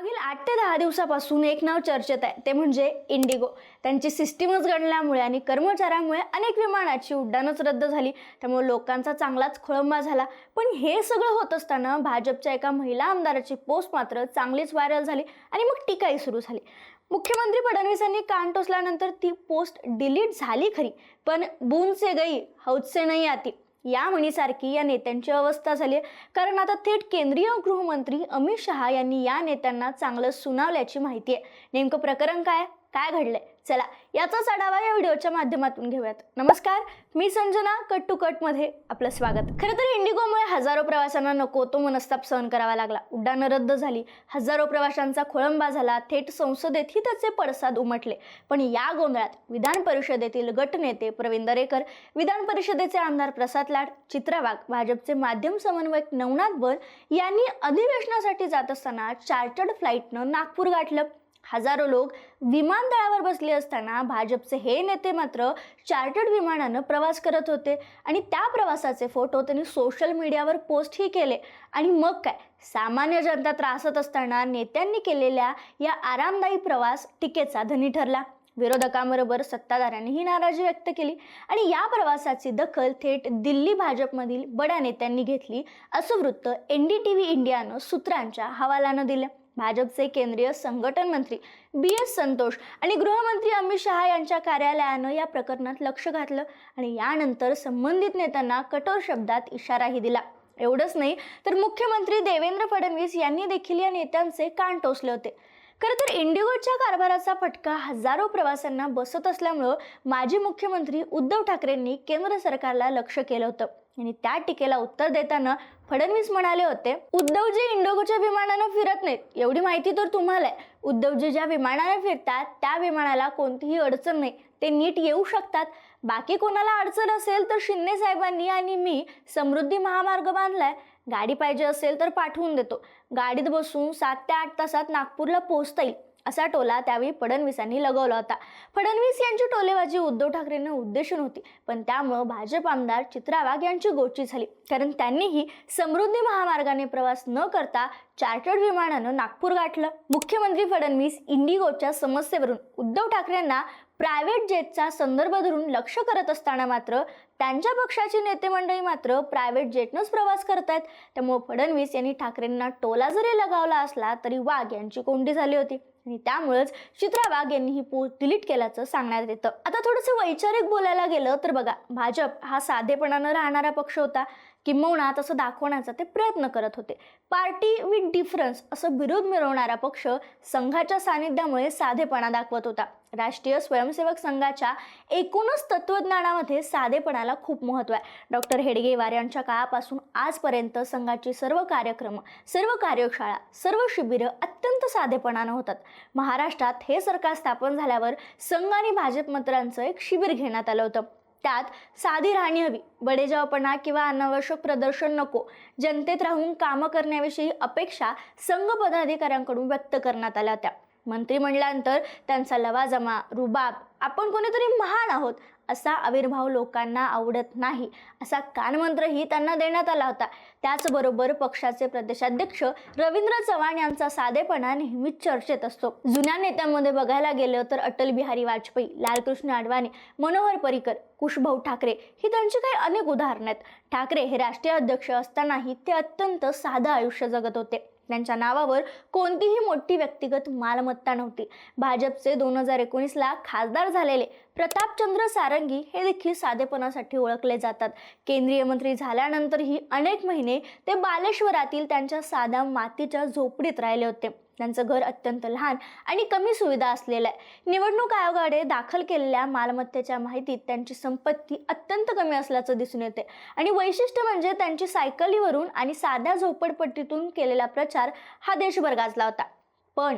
मागील आठ ते दहा दिवसापासून एक नाव चर्चेत आहे. ते म्हणजे इंडिगो. त्यांची सिस्टीमच घडल्यामुळे आणि कर्मचाऱ्यामुळे अनेक विमानाची उड्डाणच रद्द झाली. त्यामुळे लोकांचा चांगलाच खोळंबा झाला. पण हे सगळं होत असताना भाजपच्या एका महिला आमदाराची पोस्ट मात्र चांगलीच व्हायरल झाली आणि मग टीकाही सुरू झाली. मुख्यमंत्री फडणवीसांनी कान टोचल्यानंतर ती पोस्ट डिलीट झाली खरी. पण बून से गई हौद से नाही आती. या म्हणीसारखी या नेत्यांची अवस्था झाली आहे. कारण आता थेट केंद्रीय गृहमंत्री अमित शहा यांनी या नेत्यांना चांगलं सुनावल्याची माहिती आहे. नेमकं प्रकरण काय? काय घडलंय? चला याचाच आढावा या व्हिडिओच्या माध्यमातून घेऊयात. नमस्कार मी संजना कट टू कटमध्ये आपलं स्वागत. खरं तर इंडिगोमुळे हजारो प्रवाशांना नको तो मनस्ताप सहन करावा लागला. उड्डाणं रद्द झाली. हजारो प्रवाशांचा खोळंबा झाला. थेट संसदेतही त्याचे पडसाद उमटले. पण या गोंधळात विधान परिषदेतील गटनेते प्रवीण दरेकर विधान परिषदेचे आमदार प्रसाद लाड चित्रा वाघ भाजपचे माध्यम समन्वयक नवनाथ बर यांनी अधिवेशनासाठी जात असताना चार्टर्ड फ्लाईटनं नागपूर गाठलं. हजारो लोक विमानतळावर बसले असताना भाजपचे हे नेते मात्र चार्टर्ड विमानानं प्रवास करत होते. आणि त्या प्रवासाचे फोटो त्यांनी सोशल मीडियावर पोस्टही केले. आणि मग काय? सामान्य जनता त्रासत असताना नेत्यांनी केलेल्या या आरामदायी प्रवास टीकेचा धनी ठरला. विरोधकांबरोबर सत्ताधाऱ्यांनीही नाराजी व्यक्त केली. आणि या प्रवासाची दखल थेट दिल्ली भाजपमधील बड्या नेत्यांनी घेतली असं वृत्त एन डी टी व्ही इंडियानं सूत्रांच्या हवालानं दिलं. भाजपचे केंद्रीय संघटन मंत्री बी एस संतोष आणि गृहमंत्री अमित शहा यांच्या कार्यालयानं या प्रकरणात लक्ष घातलं आणि यानंतर संबंधित नेत्यांना कठोर शब्दात इशाराही दिला. एवढंच नाही तर मुख्यमंत्री देवेंद्र फडणवीस यांनी देखील या नेत्यांचे कान टोचले होते. खरं तर इंडिगोच्या कारभाराचा फटका हजारो प्रवाशांना बसत असल्यामुळं माजी मुख्यमंत्री उद्धव ठाकरेंनी केंद्र सरकारला लक्ष केलं होतं. आणि त्या टीकेला उत्तर देताना फडणवीस म्हणाले होते उद्धवजी इंडिगोच्या विमानानं फिरत नाहीत. एवढी माहिती तर तुम्हाला आहे. उद्धवजी ज्या विमानाने फिरतात त्या विमानाला कोणतीही अडचण नाही. ते नीट येऊ शकतात. बाकी कोणाला अडचण असेल तर शिंदे साहेबांनी आणि मी समृद्धी महामार्ग बांधलाय. गाडी पाहिजे असेल तर पाठवून देतो. गाडीत बसून सात ते आठ तासात नागपूरला पोहोचता येईल असा टोला त्यावेळी फडणवीसांनी लगवला होता. फडणवीस यांची टोलेबाजी उद्धव ठाकरेंना उद्देशून होती पण त्यामुळं भाजप आमदार चित्रा वाघ यांची गोची झाली. कारण त्यांनीही समृद्धी महामार्गाने प्रवास न करता चार्टर्ड विमानानं नागपूर गाठलं. मुख्यमंत्री फडणवीस इंडिगोच्या समस्येवरून उद्धव ठाकरेंना प्रायव्हेट जेटचा संदर्भ धरून लक्ष करत असताना मात्र त्यांच्या पक्षाची नेते मंडळी मात्र प्रायव्हेट जेटनंच प्रवास करतायत. त्यामुळे फडणवीस यांनी ठाकरेंना टोला जरी लगावला असला तरी वाघ यांची कोंडी झाली होती. आणि त्यामुळेच चित्रा वाघ यांनी ही पोस्ट डिलीट केल्याचं सांगण्यात येतं. आता थोडंसं वैचारिक बोलायला गेलं तर बघा भाजप हा साधेपणानं राहणारा पक्ष होता. किंबहुना तसं दाखवण्याचा ते प्रयत्न करत होते. पार्टी विथ डिफरन्स असं विरोध मिळवणारा पक्ष संघाच्या सानिध्यामुळे साधेपणा दाखवत होता. राष्ट्रीय स्वयंसेवक संघाच्या एकूणच तत्वज्ञानामध्ये साधेपणाला खूप महत्त्व आहे. डॉक्टर हेडगेवार यांच्या काळापासून आजपर्यंत संघाची सर्व कार्यक्रम सर्व कार्यशाळा सर्व शिबिरं अत्यंत साधेपणानं होतात. महाराष्ट्रात हे सरकार स्थापन झाल्यावर संघ आणि भाजप मंत्र्यांचं एक शिबिर घेण्यात आलं होतं. त्यात साधी राहणी हवी. बडेजावपणा किंवा अनावश्यक प्रदर्शन नको. जनतेत राहून कामं करण्याविषयी अपेक्षा संघ पदाधिकाऱ्यांकडून व्यक्त करण्यात आल्या होत्या मंत्रिमंडळानंतर त्यांचा लवाजमा रुबाब आपण कोणीतरी महान आहोत. असा आविर्भाव लोकांना आवडत नाही असा कानमंत्रही त्यांना देण्यात आला होता. त्याचबरोबर पक्षाचे प्रदेशाध्यक्ष रवींद्र चव्हाण यांचा साधेपणा नेहमीच चर्चेत असतो. जुन्या नेत्यांमध्ये बघायला गेलं तर अटल बिहारी वाजपेयी लालकृष्ण अडवाणी मनोहर परिकर कुशभाऊ ठाकरे ही त्यांची काही अनेक उदाहरणं आहेत. ठाकरे हे राष्ट्रीय अध्यक्ष असतानाही ते अत्यंत साधं आयुष्य जगत होते. त्यांच्या नावावर कोणतीही मोठी व्यक्तिगत मालमत्ता नव्हती. भाजपचे दोन हजार एकोणीसला खासदार झालेले प्रतापचंद्र सारंगी हे देखील साधेपणासाठी ओळखले जातात. केंद्रीय मंत्री झाल्यानंतरही अनेक महिने ते बालेश्वरातील त्यांच्या साध्या मातीच्या झोपडीत राहिले होते. त्यांचं घर अत्यंत लहान आणि कमी सुविधा असलेलं आहे. निवडणूक आयोगाकडे दाखल केलेल्या मालमत्तेच्या माहितीत त्यांची संपत्ती अत्यंत कमी असल्याचं दिसून येते आणि वैशिष्ट्य म्हणजे त्यांची सायकलीवरून आणि साध्या झोपडपट्टीतून केलेला प्रचार हा देशभर गाजला होता. पण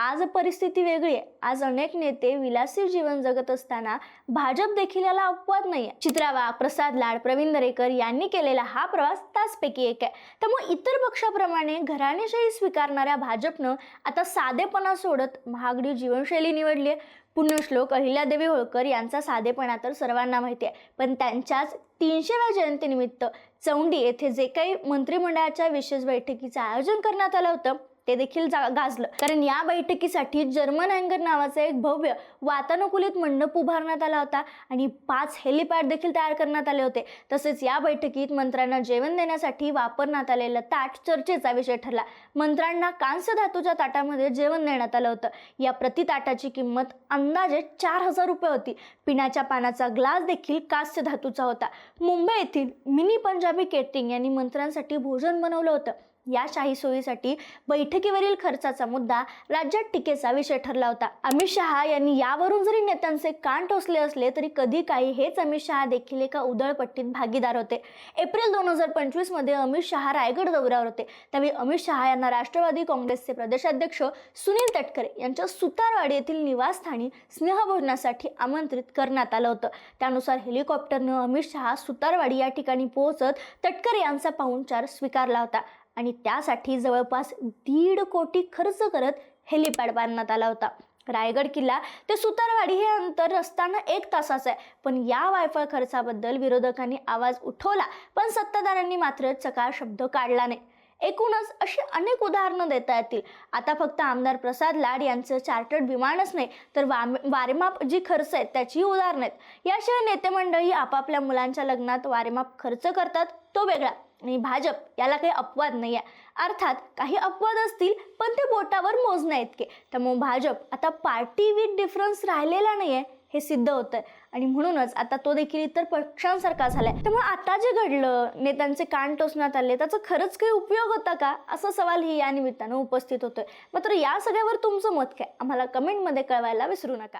आज परिस्थिती वेगळी आहे. आज अनेक नेते विलासी जीवन जगत असताना भाजप देखील याला अपवाद नाही आहे चित्रा वाघ प्रसाद लाड प्रवीण दरेकर यांनी केलेला हा प्रवास त्याचपैकी एक आहे. त्यामुळे इतर पक्षाप्रमाणे घराणेशाही स्वीकारणाऱ्या भाजपनं आता साधेपणा सोडत महागडी जीवनशैली निवडली आहे पुण्यश्लोक अहिल्यादेवी होळकर यांचा साधेपणा तर सर्वांना माहिती आहे. पण त्यांच्याच तीनशेव्या जयंतीनिमित्त चौंडी येथे जे काही मंत्रिमंडळाच्या विशेष बैठकीचं आयोजन करण्यात आलं होतं ते देखील जा गाजलं. कारण या बैठकीसाठी जर्मन हँगर नावाचं एक भव्य वातानुकूलित मंडप उभारण्यात आला होता आणि पाच हेलिपॅड देखील तयार करण्यात आले होते. तसेच या बैठकीत मंत्र्यांना जेवण देण्यासाठी वापरण्यात आलेलं ताट चर्चेचा विषय ठरला. मंत्र्यांना कांस्य धातूच्या ताटामध्ये जेवण देण्यात आलं होतं. या प्रति ताटाची किंमत अंदाजे चार हजार रुपये होती. पिण्याच्या पाण्याचा ग्लास देखील कांस्य धातूचा होता. मुंबई येथील मिनी पंजाबी केटरिंग यांनी मंत्र्यांसाठी भोजन बनवलं होतं. या शाही सोयीसाठी बैठकीवरील खर्चाचा मुद्दा राज्यात टीकेचा विषय ठरला होता. अमित शहा यांनी यावरून जरी नेत्यांचे कान टोचले असले तरी कधी काही हेच अमित शहा देखील एका उधळपट्टीत भागीदार होते. एप्रिल दोन हजार पंचवीसमध्ये अमित शहा रायगड दौऱ्यावर होते. त्यावेळी अमित शहा यांना राष्ट्रवादी काँग्रेसचे प्रदेशाध्यक्ष सुनील तटकरे यांच्या सुतारवाडी येथील निवासस्थानी स्नेहभोजनासाठी आमंत्रित करण्यात आलं होतं. त्यानुसार हेलिकॉप्टरनं अमित शहा सुतारवाडी या ठिकाणी पोहोचत तटकरे यांचा पाहुणचार स्वीकारला होता. आणि त्यासाठी जवळपास दीड कोटी खर्च करत हेलिपॅड बांधण्यात आला होता. रायगड किल्ला ते सुतारवाडी हे अंतर रस्त्यानं एक तासाचं आहे. पण या वायफळ खर्चाबद्दल विरोधकांनी आवाज उठवला पण सत्ताधाऱ्यांनी मात्र चकार शब्द काढला नाही. एकूणच अशी अनेक उदाहरणं देता येतील. आता फक्त आमदार प्रसाद लाड यांचं चार्टर्ड विमानच नाही तर वाम वारेमाप जी खर्च आहेत त्याचीही उदाहरणं आहेत. याशिवाय नेते मंडळी आपापल्या मुलांच्या लग्नात वारेमाप खर्च करतात तो वेगळा. आणि भाजप याला काही अपवाद नाही आहे. अर्थात काही अपवाद असतील पण ते बोटावर मोजण्या इतके. त्यामुळे भाजप आता पार्टी विथ डिफरन्स राहिलेला नाही आहे हे सिद्ध होतं आहे आणि म्हणूनच आता तो देखील इतर पक्षांसारखा झालाय. त्यामुळे आता जे घडलं नेत्यांचे कान टोचण्यात आले त्याचा खरंच काही उपयोग होता का? असा सवालही या निमित्तानं उपस्थित होतोय. मात्र या सगळ्यावर तुमचं मत काय? आम्हाला कमेंटमध्ये कळवायला विसरू नका.